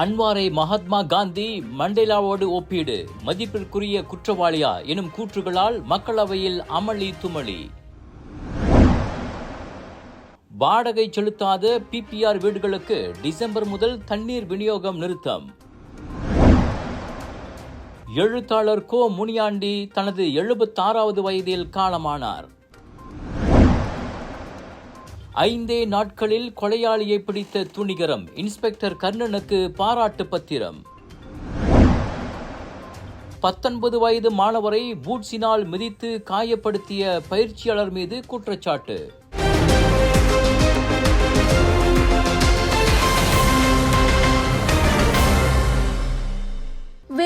அன்வாரை மகாத்மா காந்தி மண்டேலாவோடு ஒப்பீடு. மதிப்பிற்குரிய குற்றவாளியா எனும் கூற்றுகளால் மக்களவையில் அமளி துமளி. வாடகை செலுத்தாத பிபிஆர் வீடுகளுக்கு டிசம்பர் முதல் தண்ணீர் விநியோகம் நிறுத்தம். எழுத்தாளர் கோ முனியாண்டி தனது எழுபத்தாறாவது வயதில் காலமானார். ஐந்தே நாட்களில் கொலையாளியை பிடித்த துணிகரம். இன்ஸ்பெக்டர் கர்ணனுக்கு பாராட்டு பத்திரம். பத்தொன்பது வயது மாணவரை பூட்ஸினால் மிதித்து காயப்படுத்திய பயிற்சியாளர் மீது குற்றச்சாட்டு.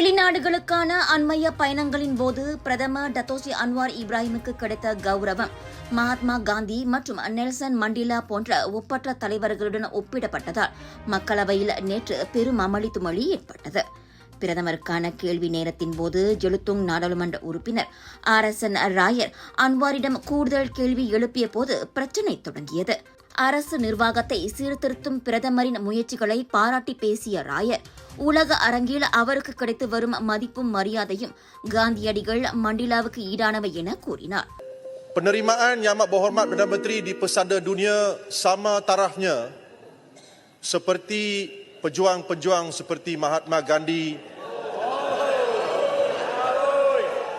வெளிநாடுகளுக்கான அண்மைய பயணங்களின் போது பிரதமர் டத்தோசி அன்வார் இப்ராஹிமுக்கு கிடைத்த கௌரவம். மகாத்மா காந்தி மற்றும் நெல்சன் மண்டிலா போன்ற ஒப்பற்ற தலைவர்களுடன் ஒப்பிடப்பட்டதால் மக்களவையில் நேற்று பெரும் அமளி துமளி ஏற்பட்டது. பிரதமருக்கான கேள்வி நேரத்தின் போது ஜெலுத்துங் நாடாளுமன்ற உறுப்பினர் ஆர் எஸ் என் ராயர் அன்வாரிடம் கூடுதல் கேள்வி எழுப்பிய போது பிரச்சினை தொடங்கியது. அரசு நிர்வாகத்தை சீர்திருத்தும் பிரதமரின் முயற்சிகளை பாராட்டி பேசிய ராயர் உலக அரங்கில் அவருக்கு கிடைத்து வரும் மதிப்பும் மரியாதையும் காந்தியடிகள் மண்டிலாவுக்கு ஈடானவை என கூறினார் Penerimaan Yang Amat Berhormat Perdana Menteri di pesada dunia sama tarafnya seperti pejuang-pejuang seperti Mahatma Gandhi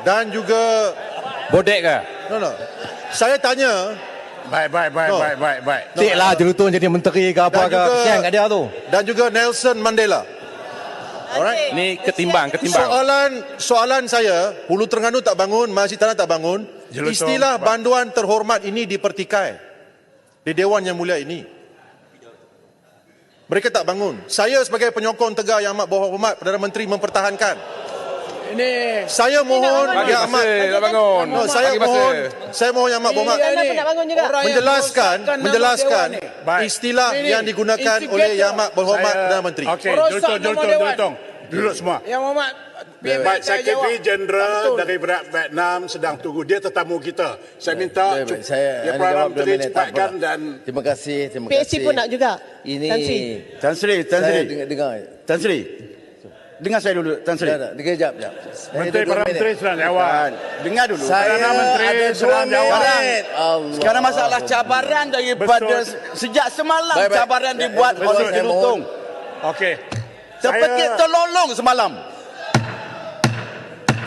dan juga Bodek ke? no no saya tanya Baik, baik, baik, No. baik, baik, baik. No. Tik lah jelutun jadi menteri ke apa dan ke. Kesian kat dia tu. dan juga Nelson Mandela alright Ni ketimbang, ketimbang. Soalan soalan saya, Hulu Terengganu tak bangun, Masjid Tanah tak bangun. Jelutong, Istilah Pak. banduan terhormat ini dipertikai di Dewan Yang Mulia ini. Mereka tak bangun. Saya sebagai penyokong tegar Yang Amat Berhormat Perdana Menteri mempertahankan. Ini Saya mohon Yang Amat masa dah bangun. No, saya Bagi masa. mohon saya mohon Yang Amat Berhormat bangun juga. menjelaskan menjelaskan istilah Ini, yang digunakan instigator. oleh Yang Amat Berhormat Saya- Perdana Menteri. Okey, jelutun, Dewan. jelutun. Duduk semua. Yang Muhammad Baik, Sekretari Jeneral daripada Vietnam sedang tunggu. Dia tetamu kita. Saya minta Baik, baik. Saya ya, Perdana Menteri cepatkan dan Terima kasih, terima PSC kasih. pun nak juga. Ini Tan Sri. Tan Sri, Tan saya Sri. dengar, dengar. Tan Sri. Dengar saya dulu, Tan Sri. Tak, tak, dengar jap, jap. Saya Menteri Perdana minit. Menteri sedang jawab. Dengar dulu. Saya Perdana Menteri ada dua sedang jawab. Allah. Sekarang masalah cabaran daripada Betul. sejak semalam Baik, baik. cabaran Ya, dibuat betul, oleh Jelutong. Okey. Seperti Saya- terlolong semalam.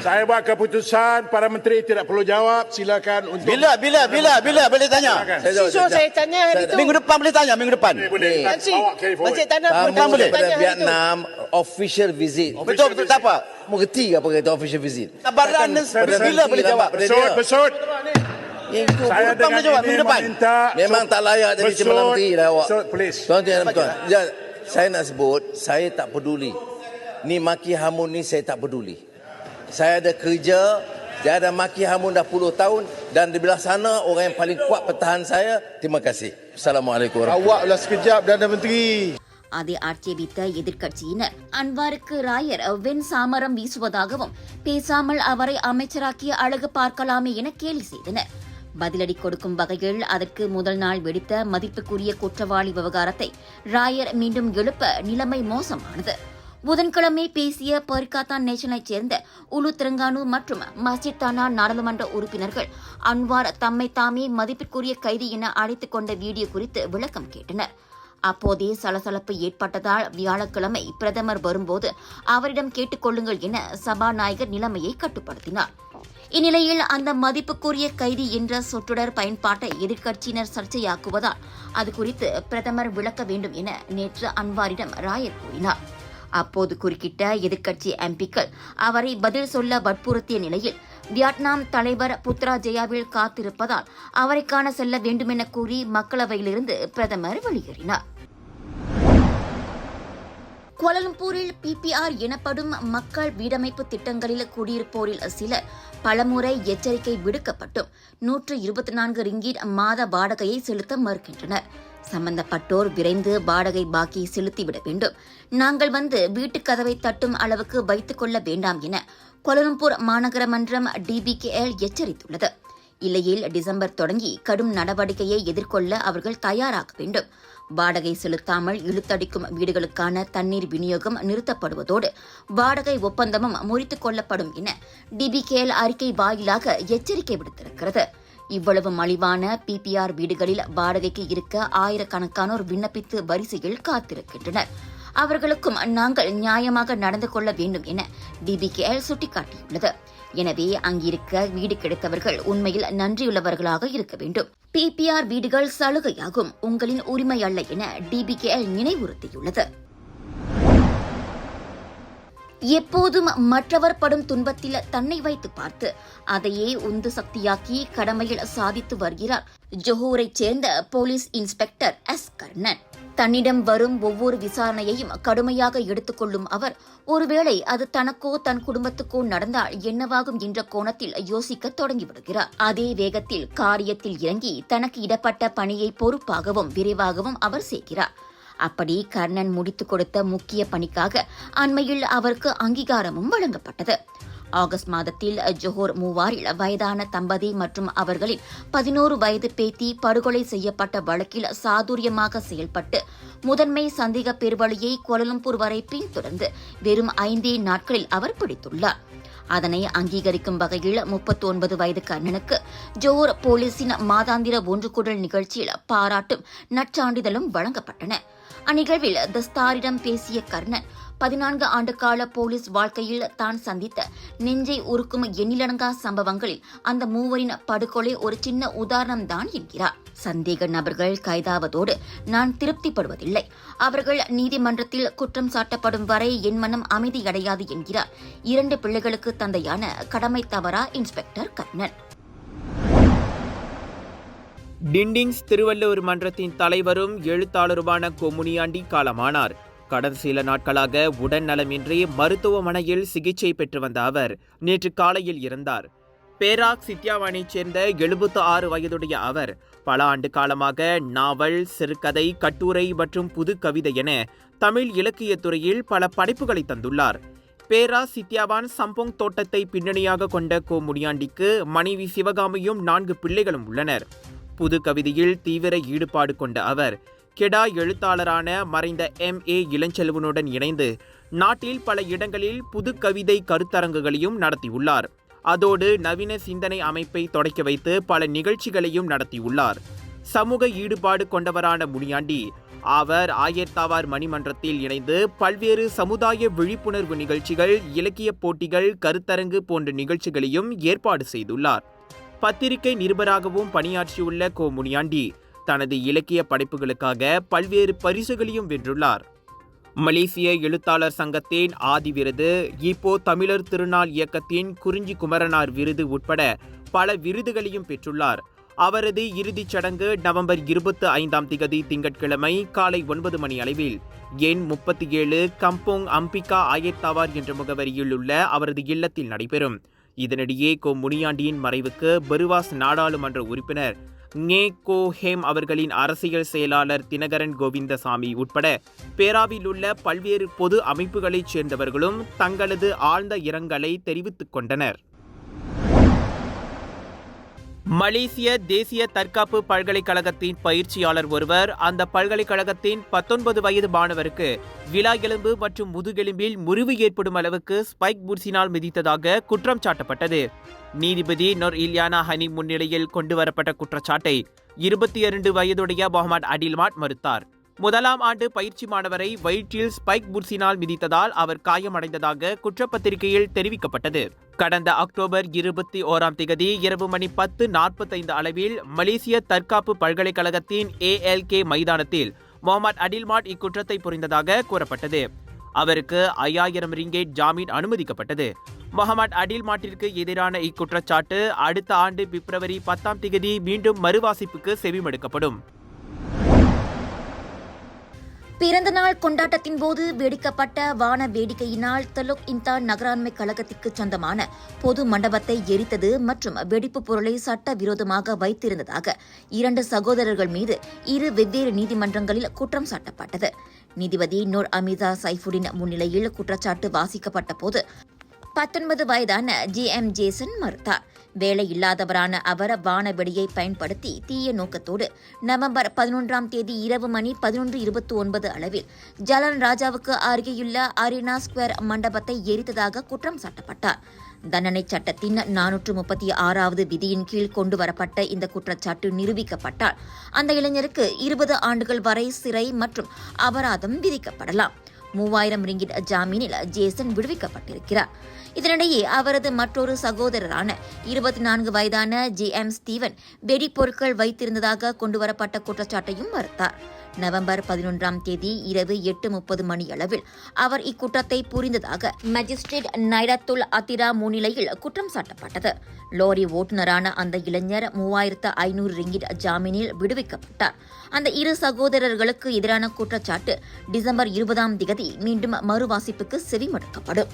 Saya buat keputusan para menteri tidak perlu jawab. Silakan untuk Bila bila bila bila boleh tanya. Silakan. Saya jawab, saya jap. tanya hari tu. Minggu depan boleh tanya minggu depan. Eh, boleh. Ni. Tak Tan Sri, Awak carry forward. Masjid Tanah pun boleh. tanya daripada. Vietnam, official visit. Betul betul tak apa. Mengerti apa kata official visit? Perdana bila boleh jawab? Besut, besut. Itu Saya depan boleh dengan jawab, ini minggu depan. meminta Memang tak layak jadi Perdana Menteri lah awak. besut, please. Tuan tuan tuan. Ya, saya nak sebut, saya tak peduli. Ni maki hamun ni saya tak peduli. Saya ada kerja, saya ada maki hamun dah puluh tahun dan di belah sana orang yang paling kuat pertahan saya. Terima kasih. Assalamualaikum warahmatullahi Awaklah sekejap Perdana Menteri. அதை ஆட்சேபித்த எதிர்க்கட்சியினர் அன்வாருக்கு ராயர் வெண் சாமரம் வீசுவதாகவும் பேசாமல் அவரை அமைச்சராக்கிய அழகு பார்க்கலாமே என கேலி செய்தனர் பதிலடி கொடுக்கும் வகையில் அதற்கு முதல் நாள் வெடித்த மதிப்புக்குரிய குற்றவாளி விவகாரத்தை ராயர் மீண்டும் எழுப்ப நிலைமை மோசமானது புதன்கிழமை பேசிய பர்காத்தான் நேஷனைச் சேர்ந்த உலு திரங்கானு மற்றும் மஸ்ஜித் தானா நாடாளுமன்ற உறுப்பினர்கள் அன்வார் தம்மை தாமே மதிப்பிற்குரிய கைதி என அழைத்துக் கொண்ட வீடியோ குறித்து விளக்கம் கேட்டனர். அப்போதே சலசலப்பு ஏற்பட்டதால் வியாழக்கிழமை பிரதமர் வரும்போது அவரிடம் கேட்டுக்கொள்ளுங்கள் என சபாநாயகர் நிலைமையை கட்டுப்படுத்தினார். இந்நிலையில் அந்த மதிப்புக்குரிய கைதி என்ற சொற்றொடர் பயன்பாட்டை எதிர்க்கட்சியினர் சர்ச்சையாக்குவதால் அது குறித்து பிரதமர் விளக்க வேண்டும் என நேற்று அன்வாரிடம் ராயர் கூறினார். அப்போது குறுக்கிட்ட எதிர்க்கட்சி எம்பிக்கள் அவரை பதில் சொல்ல வற்புறுத்திய நிலையில் வியட்நாம் தலைவர் புத்ரா ஜெயாவில் காத்திருப்பதால் அவரை காண செல்ல வேண்டுமென கூறி மக்களவையிலிருந்து பிரதமர் வெளியேறினார். கோலலம்பூரில் பிபிஆர் எனப்படும் மக்கள் வீடமைப்பு திட்டங்களில் குடியிருப்போரில் சிலர் பலமுறை எச்சரிக்கை விடுக்கப்பட்டும் நூற்று இருபத்தி நான்கு ரிங்கிட் மாத வாடகையை செலுத்த மறுக்கின்றனர். சம்பந்தப்பட்டோர் விரைந்து வாடகை பாக்கி செலுத்திவிட வேண்டும். நாங்கள் வந்து வீட்டுக் கதவை தட்டும் அளவுக்கு வைத்துக் கொள்ள வேண்டாம் என கோலலம்பூர் மாநகர மன்றம் டிபிகேஎல் எச்சரித்துள்ளது. இல்லையில் டிசம்பர் தொடங்கி கடும் நடவடிக்கையை எதிர்கொள்ள அவர்கள் தயாராக வேண்டும். வாடகை செலுத்தாமல் இழுத்தடிக்கும் வீடுகளுக்கான தண்ணீர் விநியோகம் நிறுத்தப்படுவதோடு வாடகை ஒப்பந்தமும் முறித்துக் கொள்ளப்படும் என டிபிகேஎல் அறிக்கை வாயிலாக எச்சரிக்கை விடுத்திருக்கிறது. இவ்வளவு மலிவான பிபிஆர் வீடுகளில் வாடகைக்கு இருக்க ஆயிரக்கணக்கானோர் விண்ணப்பித்து வரிசையில் காத்திருக்கின்றனர். அவர்களுக்கும் நாங்கள் நியாயமாக நடந்து கொள்ள வேண்டும் என டிபிகேஎல் சுட்டிக்காட்டியுள்ளது. எனவே அங்கிருக்க வீடு கிடைத்தவர்கள் உண்மையில் நன்றியுள்ளவர்களாக இருக்க வேண்டும். பிபிஆர் வீடுகள் சலுகையாகும். உங்களின் உரிமை அல்ல என டிபிகேஎல் நினைவுறுத்தியுள்ளது. எப்போதும் மற்றவர் படும் துன்பத்தில் தன்னை வைத்து பார்த்து அதையே உந்து சக்தியாக்கி கடமையில் சாதித்து வருகிறார். ஜொஹூரைச் சேர்ந்த போலீஸ் இன்ஸ்பெக்டர் எஸ் கர்ணன். தன்னிடம் வரும் ஒவ்வொரு விசாரணையையும் கடுமையாக எடுத்துக்கொள்ளும் அவர் ஒருவேளை அது தனக்கோ தன் குடும்பத்துக்கோ நடந்தால் என்னவாகும் என்ற கோணத்தில் யோசிக்க தொடங்கிவிடுகிறார் அதே வேகத்தில் காரியத்தில் இறங்கி தனக்கு இடப்பட்ட பணியை பொறுப்பாகவும் விரைவாகவும் அவர் செய்கிறார். அப்படி கர்ணன் முடித்துக் கொடுத்த முக்கிய பணிக்காக அண்மையில் அவருக்கு அங்கீகாரமும் வழங்கப்பட்டது. ஆகஸ்ட் மாதத்தில் ஜோஹர் மூவாரில் வயதான தம்பதி மற்றும் அவர்களின் பதினோரு வயது பேத்தி படுகொலை செய்யப்பட்ட வழக்கில் சாதுரியமாக செயல்பட்டு முதன்மை சந்தேக பெருவழியை கோலலம்பூர் வரை பின்தொடர்ந்து வெறும் ஐந்தே நாட்களில் அவர் பிடித்துள்ளார். அதனை அங்கீகரிக்கும் வகையில் முப்பத்தி ஒன்பது வயது கர்ணனுக்கு ஜோர் போலீசின் மாதாந்திர ஒன்றுகூடல் நிகழ்ச்சியில் பாராட்டும் நற்சான்றிதழும் வழங்கப்பட்டன. அந்நிகழ்வில் தஸ்தாரிடம் பேசிய கர்ணன் பதினான்கு ஆண்டு கால போலீஸ் வாழ்க்கையில் தான் சந்தித்த நெஞ்சை உருக்கும் எண்ணிலடங்கா சம்பவங்களில் அந்த மூவரின் படுகொலை ஒரு சின்ன உதாரணம் தான் என்கிறார். சந்தேக நபர்கள் கைதாவதோடு நான் திருப்திப்படுவதில்லை. அவர்கள் நீதிமன்றத்தில் குற்றம் சாட்டப்படும் வரை என் மனம் அமைதியடையாது என்கிறார். இரண்டு பிள்ளைகளுக்கு தந்தையான கடமை தவறா இன்ஸ்பெக்டர் கர்ணன். டிண்டிங்ஸ் திருவள்ளூர் மன்றத்தின் தலைவரும் எழுத்தாளருமான கொமுனியாண்டி காலமானார். கடந்த சில நாட்களாக உடல் நலமின்றி மருத்துவமனையில் சிகிச்சை பெற்று வந்த அவர் நேற்று காலையில் இறந்தார். பேராக் சித்யாவானைச் சேர்ந்த எழுபத்து ஆறு வயதுடைய அவர் பல ஆண்டு காலமாக நாவல் சிறுகதை கட்டுரை மற்றும் புது கவிதை என தமிழ் இலக்கியத் துறையில் பல படைப்புகளை தந்துள்ளார். பேரா சித்யாவான் சம்போங் தோட்டத்தை பின்னணியாக கொண்ட கோ முனியாண்டிக்கு மனைவி சிவகாமியும் நான்கு பிள்ளைகளும் உள்ளனர். புது கவிதையில் தீவிர ஈடுபாடு கொண்ட அவர் கெடா எழுத்தாளரான மறைந்த எம். ஏ. இளஞ்செல்வனுடன் இணைந்து நாட்டில் பல இடங்களில் புது கவிதை கருத்தரங்குகளையும் நடத்தியுள்ளார். அதோடு நவீன சிந்தனை அமைப்பை தொடக்கி வைத்து பல நிகழ்ச்சிகளையும் நடத்தியுள்ளார். சமூக ஈடுபாடு கொண்டவரான முனியாண்டி அவர் ஆயர்தாவார் மணிமன்றத்தில் இணைந்து பல்வேறு சமுதாய விழிப்புணர்வு நிகழ்ச்சிகள் இலக்கிய போட்டிகள் கருத்தரங்கு போன்ற நிகழ்ச்சிகளையும் ஏற்பாடு செய்துள்ளார். பத்திரிகை நிருபராகவும் பணியாற்றியுள்ள கோ. முனியாண்டி தனது இலக்கிய படைப்புகளுக்காக பல்வேறு பரிசுகளையும் வென்றுள்ளார். மலேசிய எழுத்தாளர் சங்கத்தின் ஆதி விருது இப்போ தமிழர் திருநாள் இயக்கத்தின் குறிஞ்சி குமரனார் விருது உட்பட பல விருதுகளையும் பெற்றுள்ளார். அவரது இறுதிச் சடங்கு நவம்பர் இருபத்தி ஐந்தாம் திகதி திங்கட்கிழமை காலை ஒன்பது மணி அளவில் எண் முப்பத்தி ஏழு கம்போங் அம்பிகா ஆயத்தாவார் என்ற முகவரியில் உள்ள அவரது இல்லத்தில் நடைபெறும். இதனிடையே கோ முனியாண்டியின் மறைவுக்கு பெருவாஸ் நாடாளுமன்ற உறுப்பினர் நே கோ ஹேம் அவர்களின் அரசியல் செயலாளர் தினகரன் கோவிந்தசாமி உட்பட பேராவில் உள்ள பல்வேறு பொது அமைப்புகளைச் சேர்ந்தவர்களும் தங்களது ஆழ்ந்த இரங்கலை தெரிவித்துக் கொண்டனர். மலேசிய தேசிய தற்காப்பு பல்கலைக்கழகத்தின் பயிற்சியாளர் ஒருவர். அந்த பல்கலைக்கழகத்தின் பத்தொன்பது வயது மாணவருக்கு விழா எலும்பு மற்றும் முதுகெலும்பில் முறிவு ஏற்படும் அளவுக்கு ஸ்பைக் புர்சினால் மிதித்ததாக குற்றம் சாட்டப்பட்டது. நீதிபதி நொர் இல்யானா ஹனி முன்னிலையில் கொண்டுவரப்பட்ட குற்றச்சாட்டை இருபத்தி இரண்டு வயதுடைய மொஹமட் அடில்மாட் மறுத்தார். முதலாம் ஆண்டு பயிற்சி மாணவரை வயிற்றில் ஸ்பைக் புர்சினால் மிதித்ததால் அவர் காயமடைந்ததாக குற்றப்பத்திரிகையில் தெரிவிக்கப்பட்டது. கடந்த அக்டோபர் இருபத்தி ஓராம் திகதி இரவு மணி பத்து நாற்பத்தைந்து அளவில் மலேசிய தற்காப்பு பல்கலைக்கழகத்தின் ஏஎல்கே மைதானத்தில் முகமது அடில்மாட் இக்குற்றத்தை புரிந்ததாக கூறப்பட்டது. அவருக்கு ஐயாயிரம் ரிங்கேட் ஜாமீன் அனுமதிக்கப்பட்டது. முகமது அடில் மாட்டிற்கு எதிரான இக்குற்றச்சாட்டு அடுத்த ஆண்டு பிப்ரவரி பத்தாம் திகதி மீண்டும் மறுவாசிப்புக்கு செவிமடுக்கப்படும். பிறந்தநாள் கொண்டாட்டத்தின் போது வெடிக்கப்பட்ட வான வேடிக்கையினால் தலுக் இந்தா நகராண்மை கழகத்திற்கு சொந்தமான பொது மண்டபத்தை எரித்தது மற்றும் வெடிப்பு பொருளை சட்ட விரோதமாக வைத்திருந்ததாக இரண்டு சகோதரர்கள் மீது இரு வெவ்வேறு நீதிமன்றங்களில் குற்றம் சாட்டப்பட்டது. நீதிபதி நூர் அமிதா சைஃபுடின் முன்னிலையில் குற்றச்சாட்டு வாசிக்கப்பட்ட போது பத்தொன்பது வயதான ஜி எம் ஜேசன் மறுத்தார். வேலை இல்லாதவரான அவர் வானவெடியை பயன்படுத்தி தீய நோக்கத்தோடு நவம்பர் பதினொன்றாம் தேதி இரவு மணி பதினொன்று இருபத்தி ஒன்பது அளவில் ஜலன் ராஜாவுக்கு அருகேயுள்ள அரினா ஸ்கொயர் மண்டபத்தை எரித்ததாக குற்றம் சாட்டப்பட்டார். தண்டனை சட்டத்தின் நானூற்று முப்பத்தி ஆறாவது விதியின் கீழ் கொண்டு வரப்பட்ட இந்த குற்றச்சாட்டு நிரூபிக்கப்பட்டால் அந்த இளைஞருக்கு இருபது ஆண்டுகள் வரை சிறை மற்றும் அபராதம் விதிக்கப்படலாம். மூவாயிரம் ரிங்கிட் ஜாமீனில் ஜேசன் விடுவிக்கப்பட்டிருக்கிறார். இதனிடையே அவரது மற்றொரு சகோதரரான இருபத்தி நான்கு வயதான ஜே எம் ஸ்டீவன் வெடிப்பொருட்கள் வைத்திருந்ததாக கொண்டுவரப்பட்ட குற்றச்சாட்டையும் மறுத்தார். நவம்பர் பதினொன்றாம் தேதி இரவு எட்டு முப்பது மணியளவில் அவர் இக்குற்றத்தை புரிந்ததாக மஜிஸ்ட்ரேட் நைரத்துல் அதிரா முன்னிலையில் குற்றம் சாட்டப்பட்டது. லோரி ஓட்டுநரான அந்த இளைஞர் மூவாயிரத்து ஐநூறு ரிங்கிட் ஜாமீனில் விடுவிக்கப்பட்டார். அந்த இரு சகோதரர்களுக்கு எதிரான குற்றச்சாட்டு டிசம்பர் இருபதாம் திகதி மீண்டும் மறுவாசிப்புக்கு செவிமடுக்கப்படும்.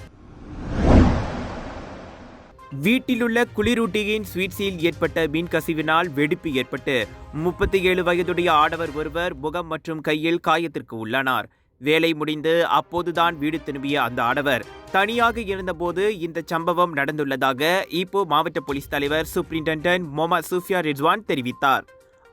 வீட்டிலுள்ள குளிரூட்டியின் ஸ்வீட்ஸில் ஏற்பட்ட மீன் கசிவினால் வெடிப்பு ஏற்பட்டு முப்பத்தி ஏழு வயதுடைய ஆடவர் ஒருவர் முகம் மற்றும் கையில் காயத்திற்கு உள்ளானார். வேலை முடிந்து அப்போதுதான் வீடு திரும்பிய அந்த ஆடவர் தனியாக இருந்தபோது இந்த சம்பவம் நடந்துள்ளதாக ஈப்போ மாவட்ட போலீஸ் தலைவர் சூப்பரிண்டென்டென்ட் மொமா சூஃபியா ரிஸ்வான் தெரிவித்தார்.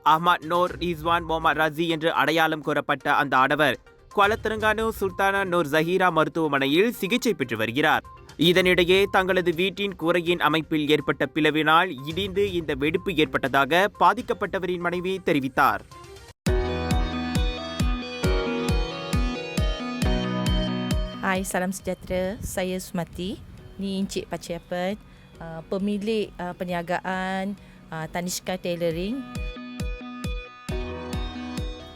அஹ்மத் நோர் ரிஸ்வான் மொமா ரஜி என்று அடையாளம் கூறப்பட்ட அந்த ஆடவர் குவலத்திரங்கானு சுல்தானா நூர் ஜஹீரா மருத்துவமனையில் சிகிச்சை பெற்று வருகிறார். இதனிடையே தங்களது வீட்டின் கூரையின் அமைப்பில் ஏற்பட்ட பிளவினால் இடிந்து இந்த வெடிப்பு ஏற்பட்டதாக பாதிக்கப்பட்டவரின் மனைவி தெரிவித்தார் Hai, salam sejahtera. Saya Sumati. Ni Encik Paciapan, uh, pemilik uh, perniagaan uh, Tanishka Tailoring.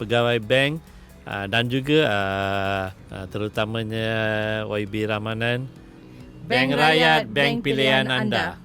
pegawai bank uh, dan juga uh, uh, terutamanya YB Ramanan. Bank Rakyat, bank pilihan anda.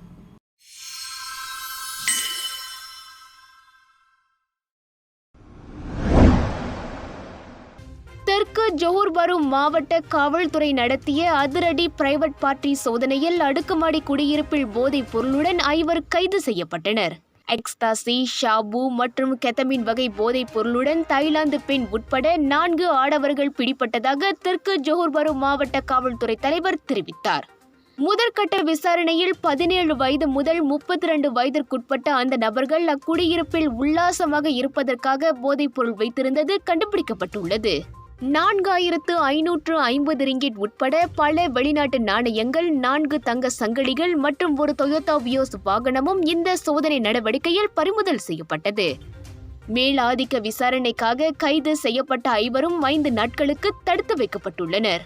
தெற்கு ஜோஹர் பாரு மாவட்ட காவல்துறை நடத்திய அதிரடி private party சோதனையில் அடுக்குமாடி குடியிருப்பில் போதைப் பொருளுடன் ஐவர் கைது செய்யப்பட்டனர் எக்ஸ்தாசி ஷாபு மற்றும் கெத்தமின் வகை போதைப் பொருளுடன் தாய்லாந்து பெண் உட்பட நான்கு ஆடவர்கள் பிடிப்பட்டதாக தெற்கு ஜோஹர் மாவட்ட காவல்துறை தலைவர் தெரிவித்தார். முதற்கட்ட விசாரணையில் பதினேழு வயது முதல் முப்பத்தி ரெண்டு வயதிற்குட்பட்ட அந்த நபர்கள் அக்குடியிருப்பில் உல்லாசமாக இருப்பதற்காக போதைப் பொருள் வைத்திருந்தது கண்டுபிடிக்கப்பட்டுள்ளது. நான்காயிரத்து ஐநூற்று ஐம்பது ரிங்கிட் உட்பட பல வெளிநாட்டு நாணயங்கள் நான்கு தங்க சங்கிலிகள் மற்றும் ஒரு டொயோட்டா வியோஸ் வாகனமும் இந்த சோதனை நடவடிக்கையில் பறிமுதல் செய்யப்பட்டது. மேலாதிக்க விசாரணைக்காக கைது செய்யப்பட்ட ஐவரும் ஐந்து நாட்களுக்கு தடுத்து வைக்கப்பட்டுள்ளனர்.